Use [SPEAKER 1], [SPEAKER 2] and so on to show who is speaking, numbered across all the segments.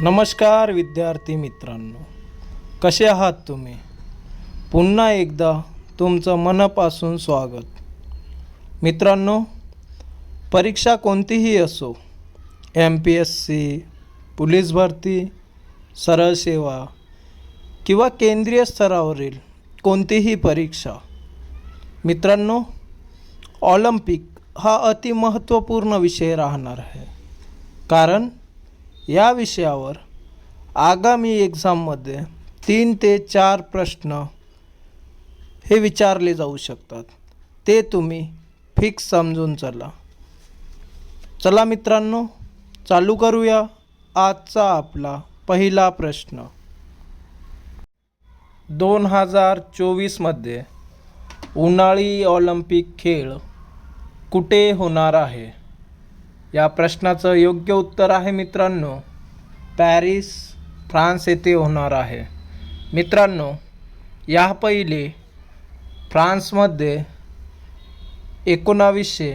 [SPEAKER 1] नमस्कार विद्यार्थी मित्रांनो कसे आहात तुम्ही? पुन्हा एकदा तुमचं मनापासून स्वागत. मित्रांनो परीक्षा कोणतीही असो M P S C police भरती सरळ सेवा किंवा केंद्रीय स्तरावरील कोणतीही परीक्षा मित्रांनो ऑलिम्पिक हा अतिमहत्त्वपूर्ण विषय राहणार आहे. कारण या विषयावर आगामी एक्झाममध्ये तीन ते चार प्रश्न हे विचारले जाऊ शकतात. ते तुम्ही फिक्स समजून चला. चला मित्रांनो चालू करूया आजचा आपला पहिला प्रश्न. दोन हजार चोवीसमध्ये उन्हाळी ऑलिम्पिक खेळ कुठे होणार आहे? या प्रश्नाचं योग्य उत्तर आहे मित्रांनो पॅरिस फ्रान्स येथे होणार आहे. मित्रांनो या पहिले फ्रान्समध्ये एकोणावीसशे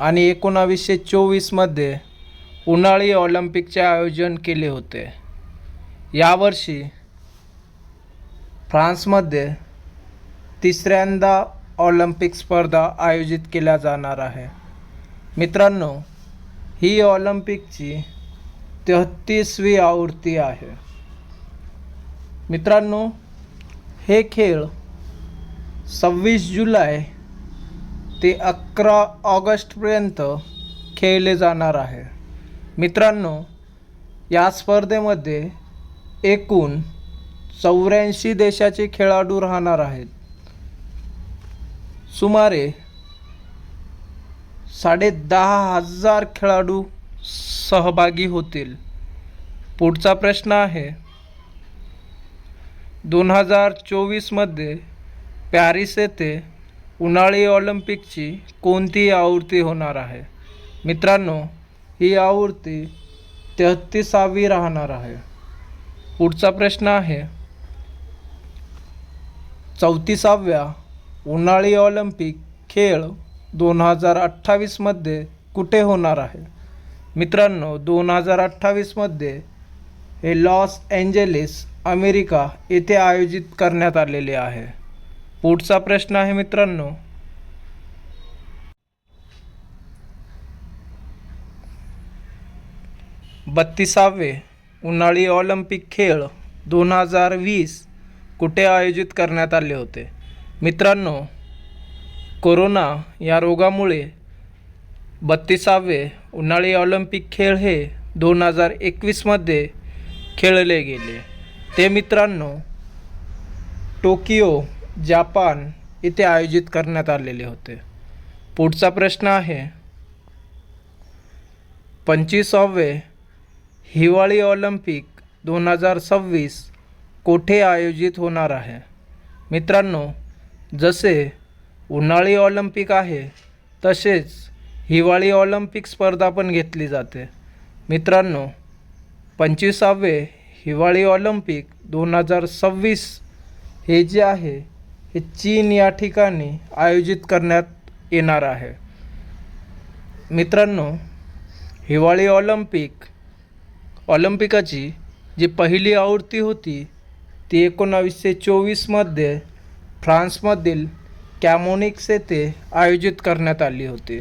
[SPEAKER 1] आणि एकोणावीसशे चोवीसमध्ये उन्हाळी ऑलिम्पिकचे आयोजन केले होते. यावर्षी फ्रान्समध्ये तिसऱ्यांदा ऑलिम्पिक स्पर्धा आयोजित केल्या जाणार आहे. मित्रांनो ही ऑलिम्पिकची तेहतीसवी आवृत्ती आहे. मित्रांनो हे खेळ सव्वीस जुलै ते अकरा ऑगस्टपर्यंत खेळले जाणार आहे. मित्रांनो या स्पर्धेमध्ये एकूण चौऱ्याऐंशी देशाचे खेळाडू राहणार आहेत. सुमारे साडे दहा हजार खेळाडू सहभागी होतील. पुढचा प्रश्न आहे दोन हजार चोवीसमध्ये पॅरिस येथे उन्हाळी ऑलिम्पिकची कोणती आवृत्ती होणार आहे? मित्रांनो ही आवृत्ती तेहतीसावी राहणार आहे. पुढचा प्रश्न आहे चौतीसाव्या उन्हाळी ऑलिम्पिक खेळ दोन हजार अठ्ठावीसमध्ये कुठे होणार आहे? मित्रांनो दोन हजार अठ्ठावीसमध्ये हे लॉस एंजेलिस अमेरिका येथे आयोजित करण्यात आलेले आहे. पुढचा प्रश्न आहे मित्रांनो. बत्तीसावे उन्हाळी ऑलिम्पिक खेळ दोन हजार वीस कुठे आयोजित करण्यात आले होते? मित्रांनो कोरोना या रोगामुळे बत्तीसावे उन्हाळी ऑलिम्पिक खेळ हे दोन हजार एकवीसमध्ये खेळले गेले. ते मित्रांनो टोकियो जापान इथे आयोजित करण्यात आलेले होते. पुढचा प्रश्न आहे पंचवीसावे हिवाळी ऑलिम्पिक दोन हजार सव्वीस कोठे आयोजित होणार आहे? मित्रांनो जसे उन्हाळी ऑलिम्पिक आहे. तसेच हिवाळी ऑलिम्पिक स्पर्धा पण घेतली जाते. मित्रांनो पंचवीसावे हिवाळी ऑलिम्पिक दोन हजार सव्वीस हे जे आहे हे चीन या ठिकाणी आयोजित करण्यात येणार आहे. मित्रांनो हिवाळी ऑलिम्पिक ऑलिम्पिकाची जी पहिली आवृत्ती होती ती एकोणावीसशे चोवीसमध्ये फ्रान्समधील कॅमोनिक्स येथे आयोजित करण्यात आली होती.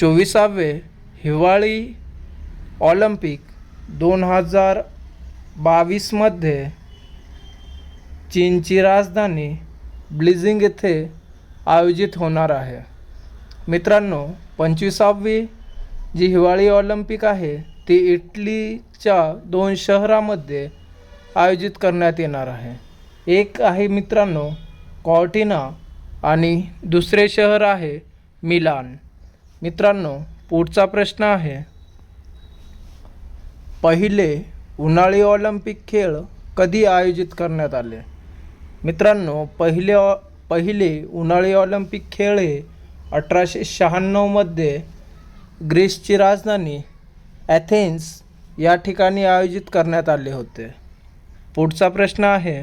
[SPEAKER 1] चोवीसावे हिवाळी ऑलिम्पिक दोन हजार बावीसमध्ये चीनची राजधानी ब्लिझिंग येथे आयोजित होणार आहे. मित्रांनो पंचवीसावी जी हिवाळी ऑलिम्पिक आहे ती इटलीच्या दोन शहरामध्ये आयोजित करण्यात येणार आहे. एक आहे मित्रांनो कॉर्टिना आणि दुसरे शहर आहे मिलान. मित्रांनो पुढचा प्रश्न आहे. पहिले उन्हाळी ऑलिम्पिक खेळ कधी आयोजित करण्यात आले? मित्रांनो पहिले ऑ पहिले उन्हाळी ऑलिम्पिक खेळ हे अठराशे शहाण्णवमध्ये ग्रीसची राजधानी ॲथेन्स या ठिकाणी आयोजित करण्यात आले होते. पुढचा प्रश्न आहे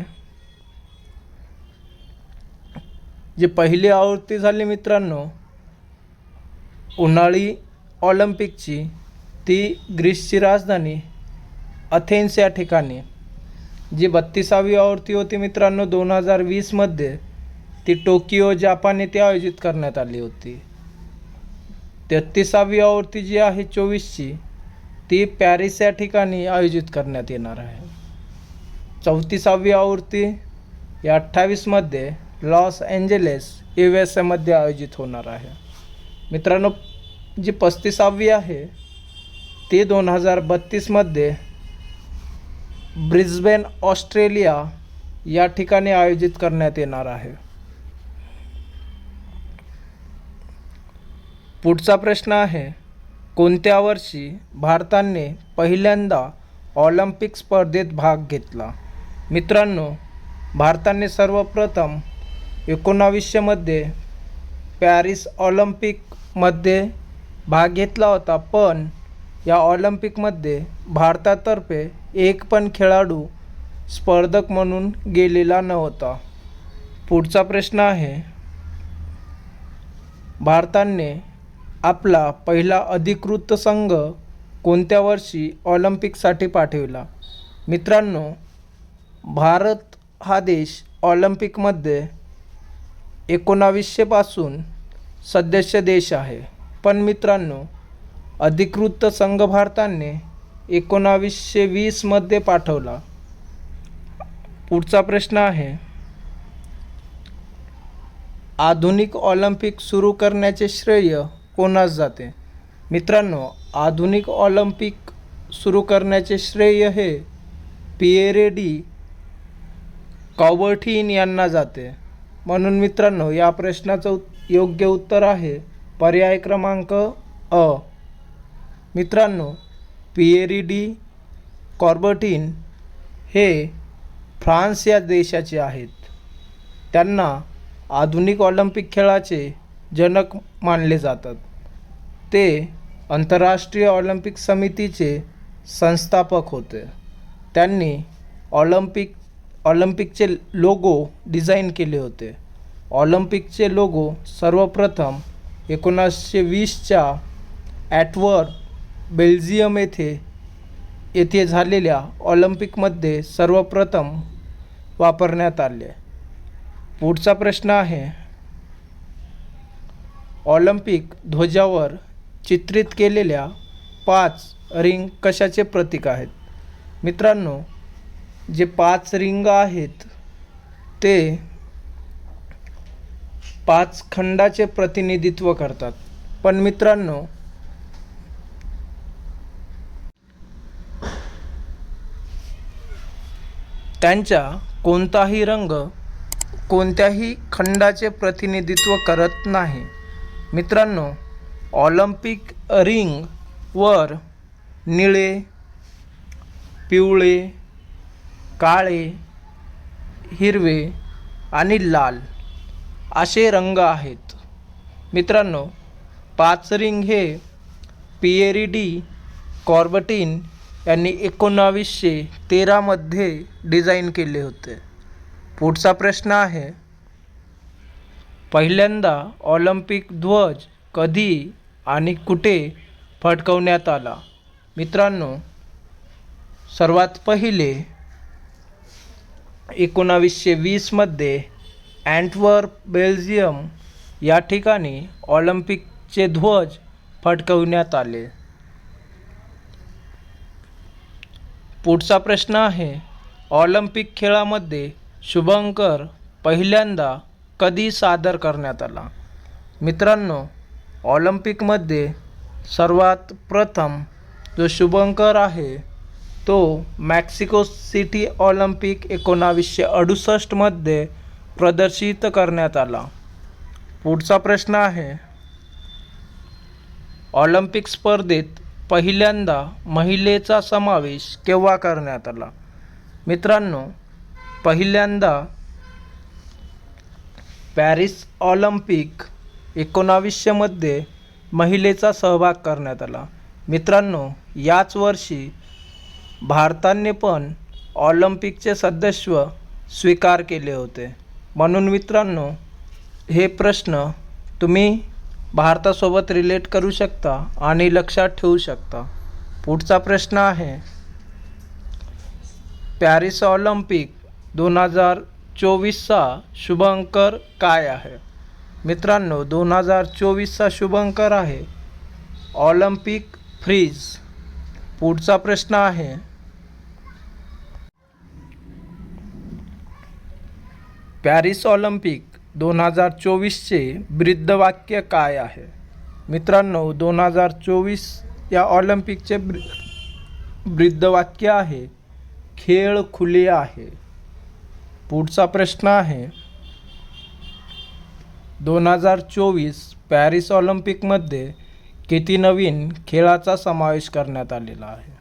[SPEAKER 1] जी पहिली आवृत्ती झाली मित्रांनो उन्हाळी ऑलिम्पिकची ती ग्रीसची राजधानी अथेन्स या ठिकाणी. जी बत्तीसावी आवृत्ती होती मित्रांनो दोन हजार वीसमध्ये ती टोकियो जापान येथे आयोजित करण्यात आली होती. तेहतीसावी आवृत्ती जी आहे चोवीसची ती पॅरिस या ठिकाणी आयोजित करण्यात येणार आहे. चौतीसावी आवृत्ती या अठ्ठावीसमध्ये लॉस एंजेलेस यू एस एमध्ये आयोजित होणार आहे. मित्रांनो जी पस्तीसावी आहे ती दोन हजार बत्तीसमध्ये ब्रिस्बेन ऑस्ट्रेलिया या ठिकाणी आयोजित करण्यात येणार आहे. पुढचा प्रश्न आहे कोणत्या वर्षी भारताने पहिल्यांदा ऑलिम्पिक स्पर्धेत भाग घेतला? मित्रांनो भारताने सर्वप्रथम एकोणावीसशेमध्ये पॅरिस ऑलिम्पिकमध्ये भाग घेतला होता पण या ऑलिम्पिकमध्ये भारतातर्फे एक पण खेळाडू स्पर्धक म्हणून गेलेला नव्हता. पुढचा प्रश्न आहे भारताने आपला पहिला अधिकृत संघ कोणत्या वर्षी ऑलिम्पिकसाठी पाठविला? मित्रांनो भारत हा देश ऑलिम्पिकमध्ये एकोणावीसशेपासून सदस्य देश आहे. पण मित्रांनो अधिकृत संघ भारताने एकोणावीसशे वीसमध्ये पाठवला. पुढचा प्रश्न आहे आधुनिक ऑलिम्पिक सुरू करण्याचे श्रेय कोणास जाते? मित्रांनो आधुनिक ऑलिम्पिक सुरू करण्याचे श्रेय हे पिएरेडी कॉबर्टीन यांना जाते. म्हणून मित्रांनो या प्रश्नाचं उत- योग्य उत्तर आहे पर्याय क्रमांक अ. मित्रांनो पिएरी डी कॉर्बर्टीन हे फ्रान्स या देशाचे आहेत. त्यांना आधुनिक ऑलिम्पिक खेळाचे जनक मानले जातात. ते आंतरराष्ट्रीय ऑलिम्पिक समितीचे संस्थापक होते. त्यांनी ऑलिम्पिक ऑलिम्पिकचे लोगो डिझाईन केले होते. ऑलिम्पिकचे लोगो सर्वप्रथम एकोणासशे वीसच्या ॲटवर बेल्जियम येथे येथे झालेल्या ऑलिम्पिकमध्ये सर्वप्रथम वापरण्यात आले. पुढचा प्रश्न आहे ऑलिम्पिक ध्वजावर चित्रित केलेल्या पाच रिंग कशाचे प्रतीक आहेत? मित्रांनो जे पाच रिंग आहेत ते पाच खंडाचे प्रतिनिधित्व करतात. पण मित्रांनो त्यांच्या कोणताही रंग कोणत्याही खंडाचे प्रतिनिधित्व करत नाही. मित्रांनो ऑलिम्पिक रिंग वर निळे पिवळे काळे हिरवे आणि लाल असे रंग आहेत. मित्रांनो पाच रिंग हे पिएरी डी कॉर्बटीन यांनी एकोणावीसशे तेरामध्ये डिझाईन केले होते. पुढचा प्रश्न आहे पहिल्यांदा ऑलिम्पिक ध्वज कधी आणि कुठे फडकवण्यात आला? मित्रांनो सर्वात पहिले एकोणावीसशे वीसमध्ये अँटवर्प बेल्जियम या ठिकाणी ऑलिम्पिकचे ध्वज फडकवण्यात आले. पुढचा प्रश्न आहे ऑलिम्पिक खेळामध्ये शुभंकर पहिल्यांदा कधी सादर करण्यात आला? मित्रांनो ऑलिम्पिकमध्ये सर्वात प्रथम जो शुभंकर आहे तो मॅक्सिको सिटी ऑलिम्पिक एकोणावीसशे अडुसष्टमध्ये प्रदर्शित करण्यात आला. पुढचा प्रश्न आहे ऑलिम्पिक स्पर्धेत पहिल्यांदा महिलेचा समावेश केव्हा करण्यात आला? मित्रांनो पहिल्यांदा पॅरिस ऑलिम्पिक एकोणावीसशेमध्ये महिलेचा सहभाग करण्यात आला. मित्रांनो याच वर्षी भारताने पण ऑलिम्पिकचे सदस्य स्वीकार केले होते. म्हणून मित्रांनो हे प्रश्न तुम्ही भारतासोबत रिलेट करू शकता आणि लक्षात ठेवू शकता. पुढचा प्रश्न आहे पॅरिस ऑलिम्पिक दोन हजार चोवीसचा शुभंकर काय आहे? मित्रांनो दोन हजार चोवीसचा शुभंकर आहे ऑलिम्पिक फ्रीज. पुढचा प्रश्न आहे पॅरिस ऑलिम्पिक दोन हजार चोवीसचे ब्रीदवाक्य काय आहे? मित्रांनो दोन हजार चोवीस या ऑलिम्पिकचे ब्रि ब्रीदवाक्य आहे खेळ खुले आहे. पुढचा प्रश्न आहे दोन हजार चोवीस पॅरिस ऑलिम्पिकमध्ये किती नवीन खेळाचा समावेश करण्यात आलेला आहे?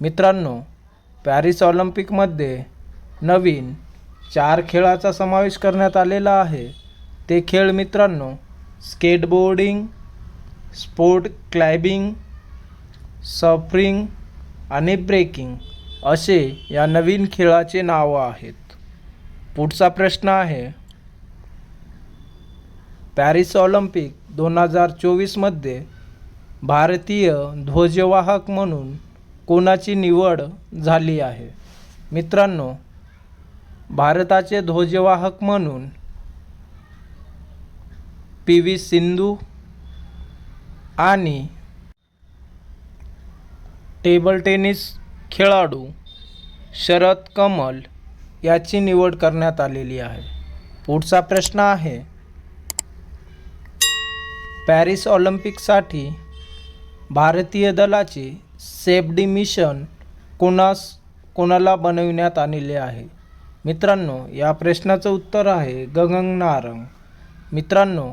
[SPEAKER 1] मित्रांनो पॅरिस ऑलिम्पिकमध्ये नवीन चार खेळाचा समावेश करण्यात आलेला आहे. ते खेळ मित्रांनो स्केटबोर्डिंग स्पोर्ट क्लायबिंग सफरिंग आणि ब्रेकिंग असे या नवीन खेळाचे नावं आहेत. पुढचा प्रश्न आहे पॅरिस ऑलिम्पिक दोन हजार चोवीसमध्ये भारतीय ध्वजवाहक म्हणून कोणाची निवड झाली आहे? मित्रांनो भारताचे ध्वजवाहक म्हणून पी व्ही सिंधू आणि टेबल टेनिस खेळाडू शरद कमल याची निवड करण्यात आलेली आहे. पुढचा प्रश्न आहे पॅरिस ऑलिम्पिकसाठी भारतीय दलाचे सेफ्टी मिशन कोणास कोणाला बनविण्यात आलेले आहे? मित्रांनो या प्रश्नाचं उत्तर आहे गगन नारंग मित्रांनो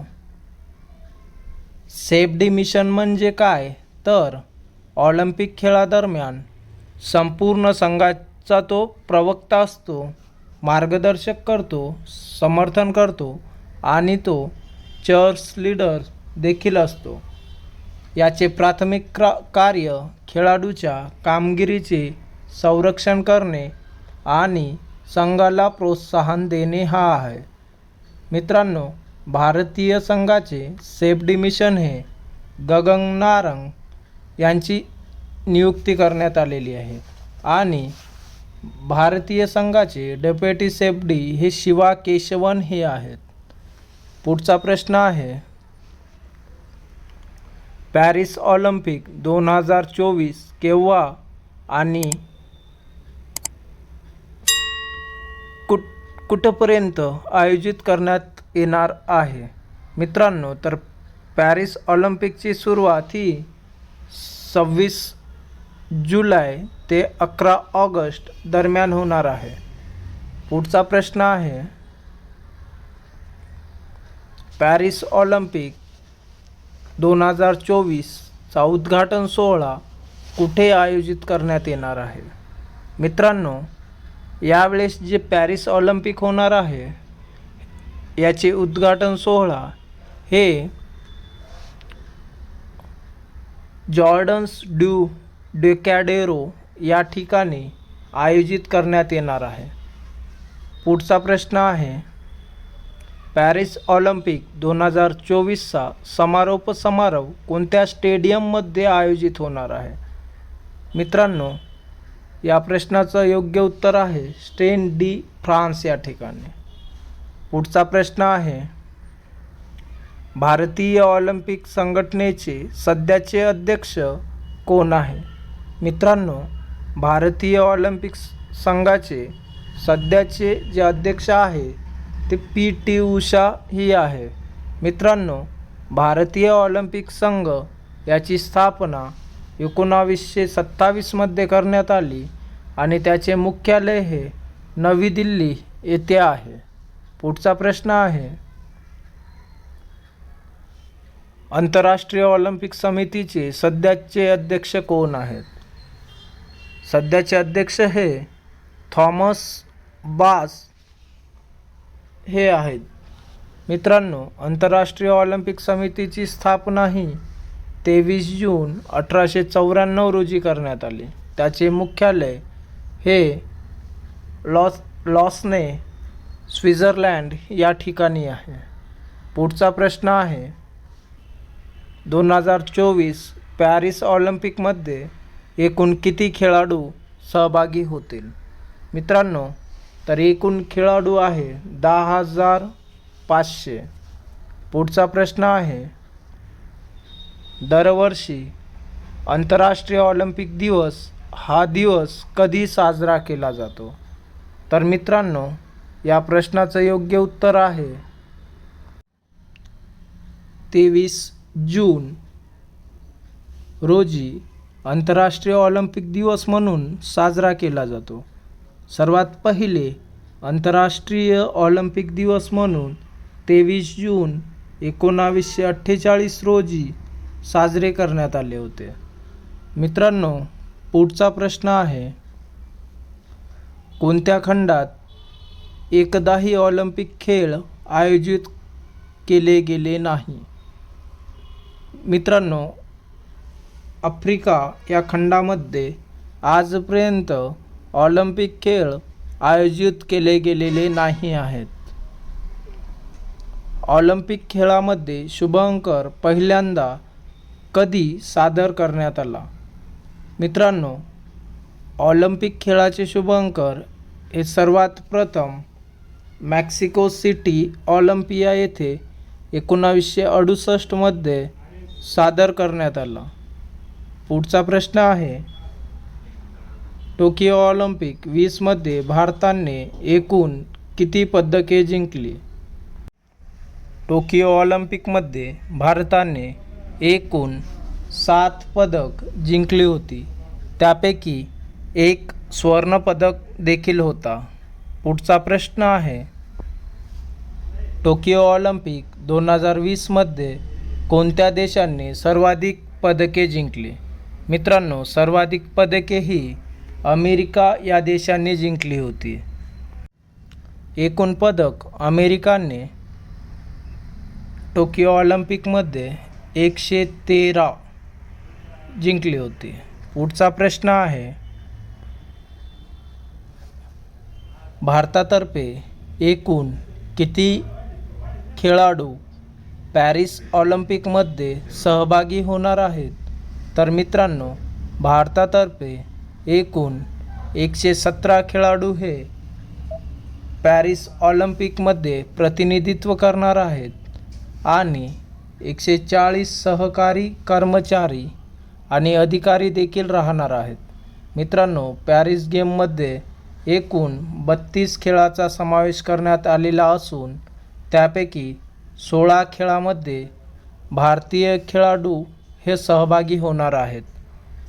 [SPEAKER 1] सेफ्टी मिशन म्हणजे काय? तर ऑलिम्पिक खेळादरम्यान संपूर्ण संघाचा तो प्रवक्ता असतो मार्गदर्शक करतो समर्थन करतो आणि तो चर्च लीडर देखील असतो. याचे प्राथमिक क्रा कार्य खेळाडूच्या कामगिरीचे संरक्षण करणे आणि संघाला प्रोत्साहन देणे हा आहे. मित्रांनो भारतीय संघाचे सेफ्टी मिशन हे गगन नारंग यांची नियुक्ती करण्यात आलेली आहे. आणि भारतीय संघाचे डेप्युटी सेफ्टी हे शिवा केशवन हे आहेत. पुढचा प्रश्न आहे पॅरिस ऑलिम्पिक दोन हजार चोवीस केव्हा आणि कुठंपर्यंत आयोजित करण्यात येणार आहे? मित्रांनो तर पॅरिस ऑलिम्पिकची सुरुवात ही सव्वीस जुलै ते अकरा ऑगस्ट दरम्यान होणार आहे. पुढचा प्रश्न आहे पॅरिस ऑलिम्पिक दोन हजार चोवीसचा उद्घाटन सोहळा कुठे आयोजित करण्यात येणार आहे? मित्रांनो यावेळेस जे पॅरिस ऑलिम्पिक होणार आहे याचे उद्घाटन सोहळा हे जॉर्डन्स ड्यू डेकॅडेरो या ठिकाणी आयोजित करण्यात येणार आहे. पुढचा प्रश्न आहे पॅरिस ऑलिम्पिक दोन हजार चोवीसचा समारोप समारोह कोणत्या स्टेडियममध्ये आयोजित होणार आहे? मित्रांनो या प्रश्नाचं योग्य उत्तर आहे स्टेन डी फ्रान्स या ठिकाणी. पुढचा प्रश्न आहे भारतीय ऑलिम्पिक संघटनेचे सध्याचे अध्यक्ष कोण आहे? मित्रांनो भारतीय ऑलिम्पिक संघाचे सध्याचे जे अध्यक्ष आहे ते पी टी उषा ही आहे. मित्रांनो भारतीय ऑलिम्पिक संघ याची स्थापना एकोणावीसशे सत्तावीसमध्ये करण्यात आली आणि त्याचे मुख्यालय हे नवी दिल्ली येथे आहे. पुढचा प्रश्न आहे आंतरराष्ट्रीय ऑलिम्पिक समितीचे सध्याचे अध्यक्ष कोण आहेत? सध्याचे अध्यक्ष हे थॉमस बास हे आहेत. मित्रांनो आंतरराष्ट्रीय ऑलिम्पिक समितीची स्थापना ही तेवीस जून अठराशे चौऱ्याण्णव रोजी करण्यात आले. त्याचे मुख्यालय हे लॉस लॉसने स्वित्झर्लँड या ठिकाणी आहे. पुढचा प्रश्न आहे दोन हजार चोवीस पॅरिस ऑलिम्पिकमध्ये एकूण किती खेळाडू सहभागी होतील? मित्रांनो तर एकूण खेळाडू आहे दहा हजार पाचशे. पुढचा प्रश्न आहे दरवर्षी आंतरराष्ट्रीय ऑलिम्पिक दिवस हा दिवस कधी साजरा केला जातो. तर मित्रांनो या प्रश्नाचं योग्य उत्तर आहे तेवीस जून. रोजी आंतरराष्ट्रीय ऑलिम्पिक दिवस म्हणून साजरा केला जातो. सर्वात पहिले आंतरराष्ट्रीय ऑलिम्पिक दिवस म्हणून तेवीस जून एकोणावीसशे अठ्ठेचाळीस रोजी साजरे करण्यात आले होते. मित्रांनो पुढचा प्रश्न आहे कोणत्या खंडात एकदाही ऑलिम्पिक खेळ आयोजित केले गेले नाही? मित्रांनो आफ्रिका या खंडामध्ये आजपर्यंत ऑलिम्पिक खेळ आयोजित केले गेलेले नाही आहेत. ऑलिम्पिक खेळामध्ये शुभंकर पहिल्यांदा कधी सादर करण्यात आला? मित्रांनो ऑलिम्पिक खेळाचे शुभंकर हे सर्वात प्रथम मॅक्सिको सिटी ऑलिम्पिया येथे एकोणावीसशे अडुसष्टमध्ये सादर करण्यात आला. पुढचा प्रश्न आहे टोकियो ऑलिम्पिक वीसमध्ये भारताने एकूण किती पदके जिंकली? टोकियो ऑलिम्पिकमध्ये भारताने एकूण सात पदक जिंकली होती. त्यापैकी एक सुवर्णपदक देखील होता. पुढचा प्रश्न आहे टोकियो ऑलिम्पिक दोन हजार वीसमध्ये कोणत्या देशांनी सर्वाधिक पदके जिंकली? मित्रांनो सर्वाधिक पदके ही अमेरिका या देशाने जिंकली होती. एकूण पदक अमेरिकाने टोकियो ऑलिम्पिकमध्ये एकशे तेरा जिंकली होती. पुढचा प्रश्न आहे भारतातर्फे एकूण किती खेळाडू पॅरिस ऑलिम्पिकमध्ये सहभागी होणार आहेत? तर मित्रांनो भारतातर्फे एकूण एकशे सतरा खेळाडू हे पॅरिस ऑलिम्पिकमध्ये प्रतिनिधित्व करणार आहेत आणि एकशे चाळीस सहकारी कर्मचारी आणि अधिकारी देखील राहणार आहेत. मित्रांनो पॅरिस गेममध्ये एकूण बत्तीस खेळाचा समावेश करण्यात आलेला असून त्यापैकी सोळा खेळामध्ये भारतीय खेळाडू हे सहभागी होणार आहेत.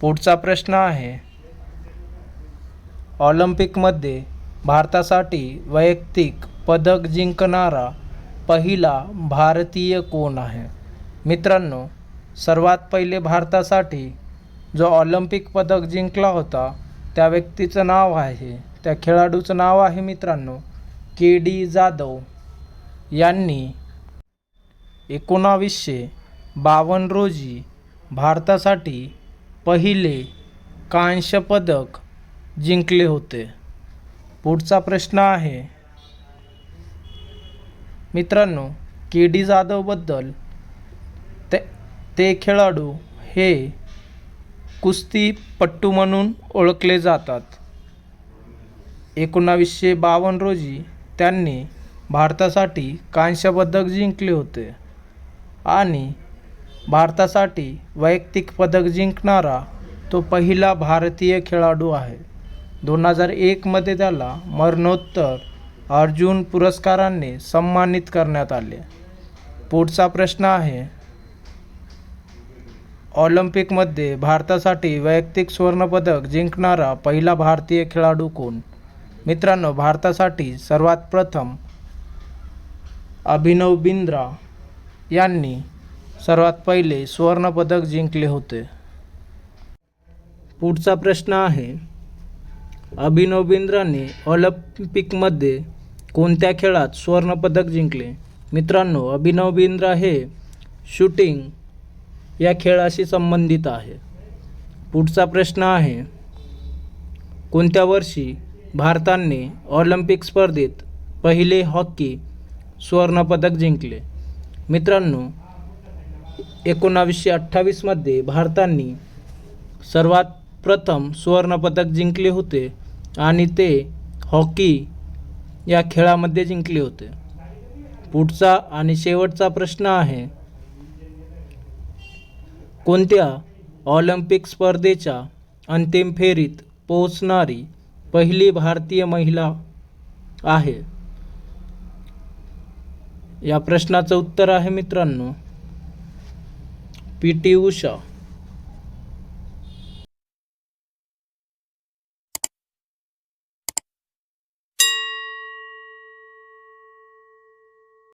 [SPEAKER 1] पुढचा प्रश्न आहे ऑलिम्पिकमध्ये भारतासाठी वैयक्तिक पदक जिंकणारा पहिला भारतीय कोण आहे? मित्रांनो सर्वात पहिले भारतासाठी जो ऑलिम्पिक पदक जिंकला होता त्या व्यक्तीचं नाव आहे त्या खेळाडूचं नाव आहे मित्रांनो के डी जाधव. यांनी एकोणावीसशे बावन्न रोजी भारतासाठी पहिले कांस्य पदक जिंकले होते. पुढचा प्रश्न आहे मित्रांनो के डी जाधवबद्दल ते खेळाडू हे कुस्तीपट्टू म्हणून ओळखले जातात. एकोणावीसशे बावन्न रोजी त्यांनी भारतासाठी कांस्यपदक जिंकले होते आणि भारतासाठी वैयक्तिक पदक जिंकणारा तो पहिला भारतीय खेळाडू आहे. दोन हजार एकमध्ये त्याला मरणोत्तर अर्जुन पुरस्काराने सन्मानित करण्यात आले. पुढचा प्रश्न आहे ऑलिम्पिकमध्ये भारतासाठी वैयक्तिक सुवर्णपदक जिंकणारा पहिला भारतीय खेळाडू कोण? मित्रांनो भारतासाठी सर्वात प्रथम अभिनव बिंद्रा यांनी सर्वात पहिले सुवर्णपदक जिंकले होते. पुढचा प्रश्न आहे अभिनव बिंद्राने ऑलिम्पिकमध्ये कोणत्या खेळात सुवर्णपदक जिंकले? मित्रांनो अभिनव बिंद्रा हे शूटिंग या खेळाशी संबंधित आहे. पुढचा प्रश्न आहे कोणत्या वर्षी भारताने ऑलिम्पिक स्पर्धेत पहिले हॉकी सुवर्णपदक जिंकले? मित्रांनो एकोणावीसशे अठ्ठावीसमध्ये भारताने सर्वात प्रथम सुवर्णपदक जिंकले होते आणि ते हॉकी या खेळामध्ये जिंकले होते. पुढचा आणि शेवटचा प्रश्न आहे कोणत्या ऑलिम्पिक स्पर्धेच्या अंतिम फेरीत पोहोचणारी पहिली भारतीय महिला आहे? या प्रश्नाचं उत्तर आहे मित्रांनो पी टी उषा.